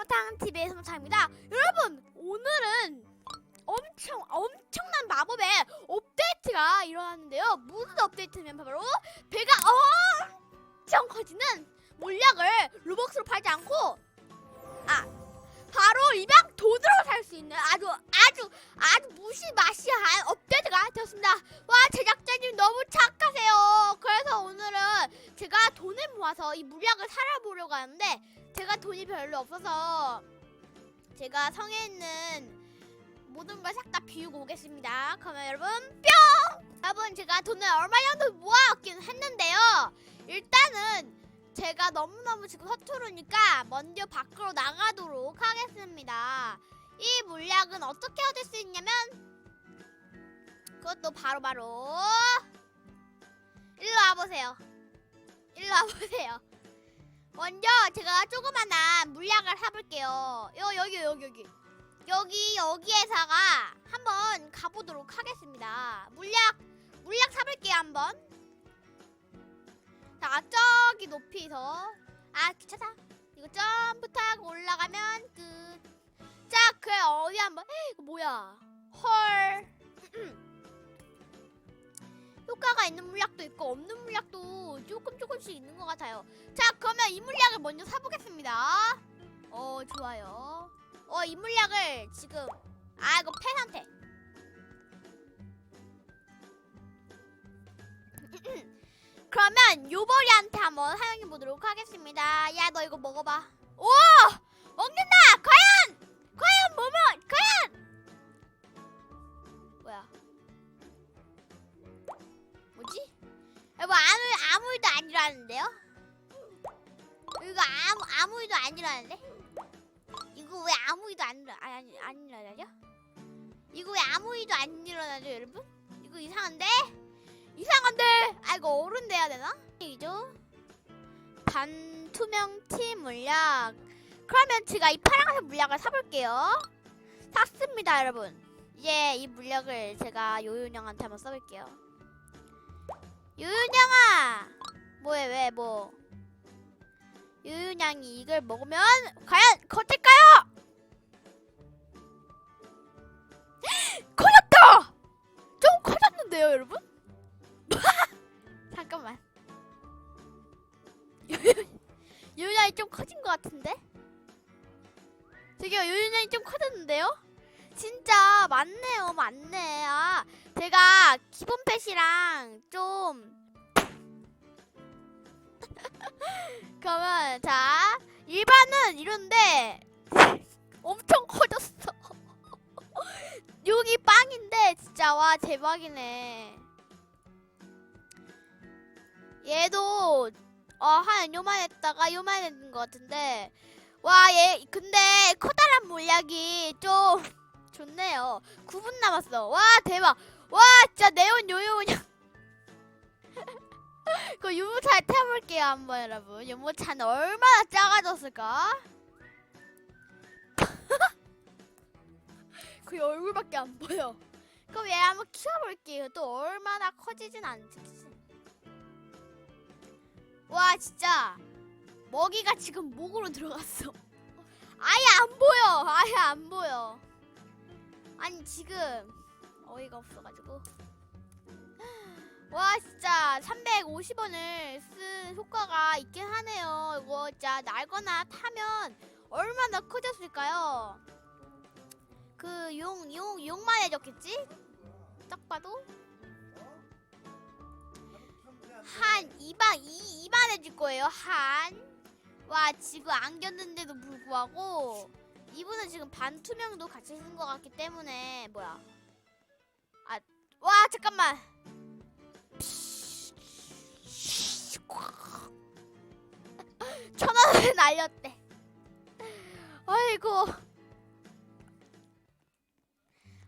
스모탕 TV의 스모탕입니다. 여러분 오늘은 엄청 엄청난 마법의 업데이트가 일어났는데요. 무슨 업데이트냐면 바로 배가 엄청 커지는 물약을 로벅스로 팔지 않고 아 바로 입양 돈으로 살 수 있는 아주 아주 아주 무시마시한 업데이트가 되었습니다. 와 제작자님 너무 착하세요. 그래서 오늘은 제가 돈을 모아서 이 물약을 살아보려고 하는데 제가 돈이 별로 없어서 제가 성에 있는 모든 걸 싹 다 비우고 오겠습니다. 그러면 여러분 뿅! 여러분 제가 돈을 얼마 정도 모아왔긴 했는데요. 일단은 제가 너무너무 지금 서투르니까 먼저 밖으로 나가도록 하겠습니다. 이 물약은 어떻게 얻을 수 있냐면 그것도 바로바로 일로 와보세요. 일로 와보세요. 먼저 제가 조그만한 물약을 사볼게요. 요 여기 여기 여기 여기 여기에다가 한번 가보도록 하겠습니다. 물약 물약 사볼게요 한번. 자 저기 높이서 아 귀찮아. 이거 점프 타고 올라가면 끝. 자 그래 어디 한번 에이, 이거 뭐야? 헐. 효과가 있는 물약도 있고 없는 물약도 조금 조금씩 있는 것 같아요. 자 그러면 이 물약을 먼저 사보겠습니다. 어 좋아요. 어 이 물약을 지금 아 이거 폐 상태. 그러면 요버리한테 한번 사용해 보도록 하겠습니다. 야 너 이거 먹어봐. 오 먹는다. 과연 과연 뭐뭐 과연 뭐야? 뭐지? 여보 아무 아무 일도 아니라는데요? 이거 아무 아무 일도 아니라는데? 이거 왜 아무 일도 안 일어 아니 아니 안 일어나죠? 이거 왜 아무 일도 안 일어나죠, 여러분? 이거 이상한데? 이상한데? 아 이거 어른 돼야 되나? 이죠? 반투명 티 물약. 그러면 제가 이 파란색 물약을 사볼게요. 샀습니다, 여러분. 이제 이 물약을 제가 요요냥한테 한번 써볼게요. 요요냥아, 뭐해 왜 뭐? 요요냥이 이걸 먹으면 과연 커질까요? 커졌다! 좀 커졌는데요, 여러분? 잠깐만. 요요냥이 좀 커진 것 같은데? 저기요, 요요냥이 좀 커졌는데요? 진짜 맞네요, 맞네. 아, 제가 기본 펫이랑 좀 그러면 자 일반은 이런데 엄청 커졌어. 여기 빵인데 진짜 와 대박이네. 얘도 어한 요만 했다가 요만 했는 것 같은데 와 얘 근데 커다란 물약이 좀 좋네요. 9분 남았어. 와 대박. 와 진짜 네온 요요 그냥. 그 유모차 태워볼게요 한번 여러분. 유모차는 얼마나 작아졌을까? 그 얼굴밖에 안 보여. 그럼 얘 한번 키워볼게요. 또 얼마나 커지진 않겠지 와 진짜. 먹이가 지금 목으로 들어갔어. 아예 안 보여. 아예 안 보여. 아니 지금 어이가 없어가지고 와 진짜 350원을 쓴 효과가 있긴 하네요. 이거 진짜 날거나 타면 얼마나 커졌을까요? 그 용 용 용 만 해졌겠지? 딱 봐도 한 2반 2 2반 해줄 거예요. 한. 와 지금 안겼는데도 불구하고 이분은 지금 반투명도 같이 쓴 것 같기 때문에 뭐야? 아 와 잠깐만. 천 원을 날렸대. 아이고.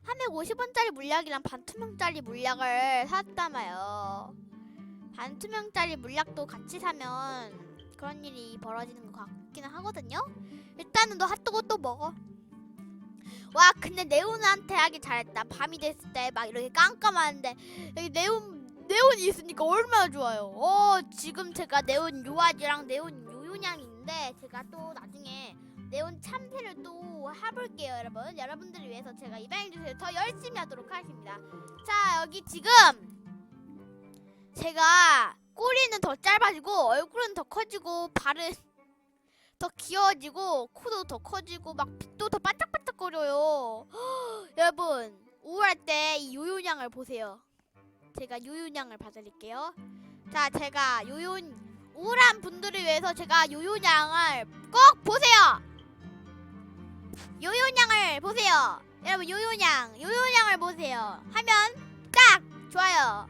한 150원짜리 물약이랑 반투명짜리 물약을 샀다마요. 반투명짜리 물약도 같이 사면 그런 일이 벌어지는 것 같기는 하거든요. 일단은 너 핫도그 또 먹어. 와 근데 네온한테 하기 잘했다. 밤이 됐을 때 막 이렇게 깜깜한데 여기 네온 네온이 있으니까 얼마나 좋아요. 어 지금 제가 네온 요아지랑 네온 요요냥이 있는데 제가 또 나중에 네온 참새를 또 해볼게요 여러분 여러분들을 위해서 제가 이방인주세요 더 열심히 하도록 하겠습니다 자 여기 지금 제가 꼬리는 더 짧아지고 얼굴은 더 커지고 발은 더 귀여워지고 코도 더 커지고 막 빛도 더 반짝반짝 거려요. 여러분 우울할 때 이 요요냥을 보세요. 제가 요요냥을 봐드릴게요. 자 제가 요요 우울한 분들을 위해서 제가 요요냥을 꼭 보세요. 요요냥을 보세요. 여러분 요요냥 요요냥을 보세요. 하면 딱 좋아요.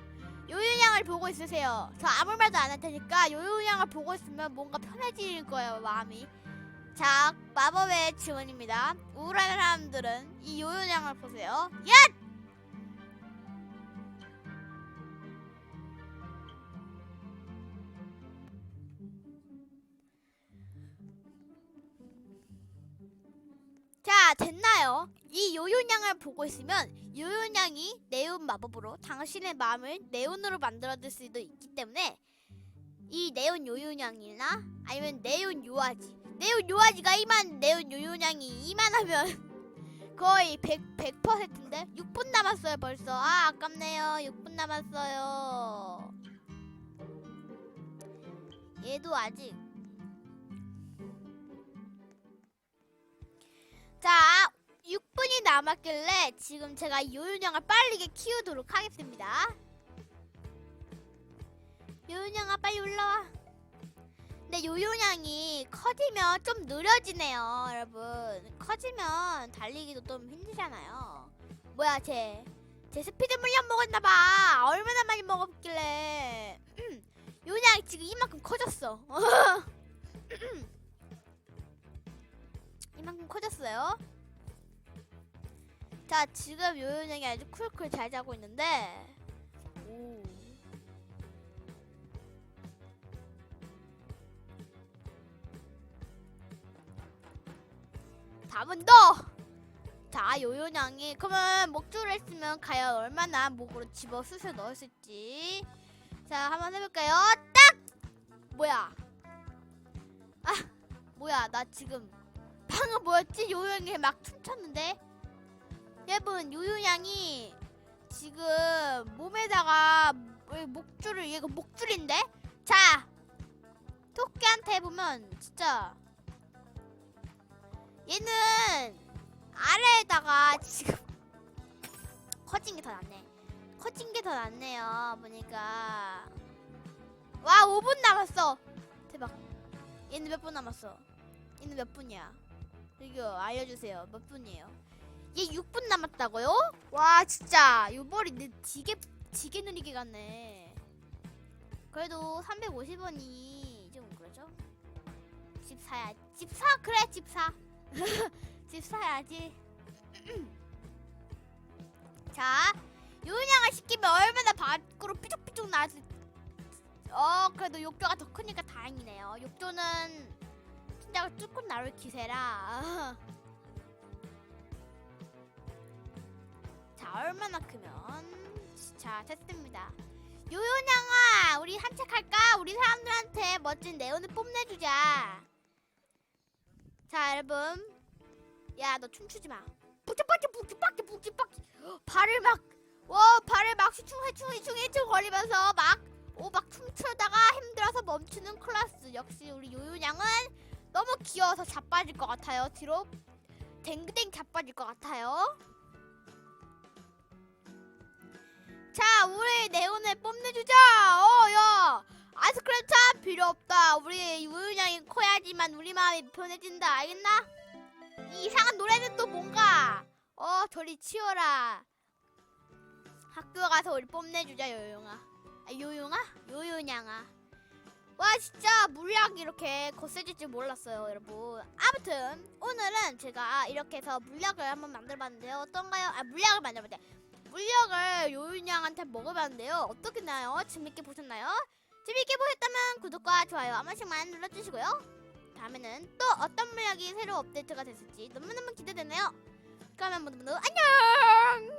요요냥을 보고 있으세요. 저 아무 말도 안 할 테니까 요요냥을 보고 있으면 뭔가 편해질 거예요 마음이 자 마법의 지원입니다 우울한 사람들은 이 요요냥을 보세요 야! 자, 됐나요? 이 요요냥을 보고 있으면 요요냥이 네온 마법으로 당신의 마음을 네온으로 만들어줄 수도 있기 때문에 이 네온 요요냥이나 아니면 네온 요아지 네온 요아지가 이만 네온 요요냥이 이만하면 거의 100, 100%인데? 6분 남았어요 벌써. 아 아깝네요. 6분 남았어요. 얘도 아직. 자, 6분이 남았길래 지금 제가 요요냥을 빠르게 키우도록 하겠습니다. 요요냥아 빨리 올라와. 근데 요요냥이 커지면 좀 느려지네요, 여러분. 커지면 달리기도 좀 힘들잖아요. 뭐야, 쟤. 쟤 스피드 물량 먹었나봐. 얼마나 많이 먹었길래. 요요냥이 지금 이만큼 커졌어. 이만큼 커졌어요. 자, 지금 요요냥이 아주 쿨쿨 잘 자고 있는데. 오. 다음은 너. 자, 요요냥이 그러면 목줄을 했으면 과연 얼마나 목으로 집어 쑤셔 넣었을지. 자, 한번 해볼까요? 딱. 뭐야? 아, 뭐야? 나 지금 방금 뭐였지? 요요양이 막 춤췄는데 여러분 요요양이 지금 몸에다가 왜 목줄을 얘가 목줄인데 자 토끼한테 보면 진짜 얘는 아래에다가 지금 커진 게 더 낫네 커진 게 더 낫네요 보니까 와 5분 남았어 대박 얘는 몇 분 남았어 얘는 몇 분이야 이거 알려주세요. 몇 분이에요? 얘 6분 남았다고요? 와 진짜 요 머리 내 지게 지게 느리게 갔네. 그래도 350원이 좀 그러죠? 집 사야 집 사 그래 집 사. 집 사야지. 자 요양을 시키면 얼마나 밖으로 삐죽삐죽 나지. 어 그래도 욕조가 더 크니까 다행이네요. 욕조는 진짜 뚫고 나올 기세라. 자, 얼마나 크면? 자, 됐습니다. 요요냥아, 우리 산책할까? 우리 사람들한테 멋진 네온을 뽐내주자. 자, 여러분. 야, 너 춤추지 마. 북적북적 북적북적 북적북적 발을 막, 와, 발을 막 휘충 휘충 휘충 휘충 거리면서 막, 오, 막 춤추다가 힘들어서 멈추는 클라스. 역시 우리 요요냥은 너무 귀여워서 자빠질 것 같아요. 뒤로 댕댕 자빠질 것 같아요. 자, 우리 네온을 뽐내주자. 어, 야, 아이스크림 차 필요 없다. 우리 우유냥이 커야지만 우리 마음이 편해진다. 알겠나? 이 이상한 노래는 또 뭔가? 어, 저리 치워라. 학교 가서 우리 뽐내주자, 요용아. 아, 요용아? 요요냥아. 와 진짜 물약 이렇게 거세질 줄 몰랐어요 여러분 아무튼 오늘은 제가 이렇게 해서 물약을 한번 만들어봤는데요 어떤가요? 아 물약을 만들어봤대 물약을 요윤양한테 먹어봤는데요 어떻겠나요? 재밌게 보셨나요? 재밌게 보셨다면 구독과 좋아요 한 번씩만 눌러주시고요 다음에는 또 어떤 물약이 새로 업데이트가 됐을지 너무너무 기대되네요. 그러면 모두 모두 안녕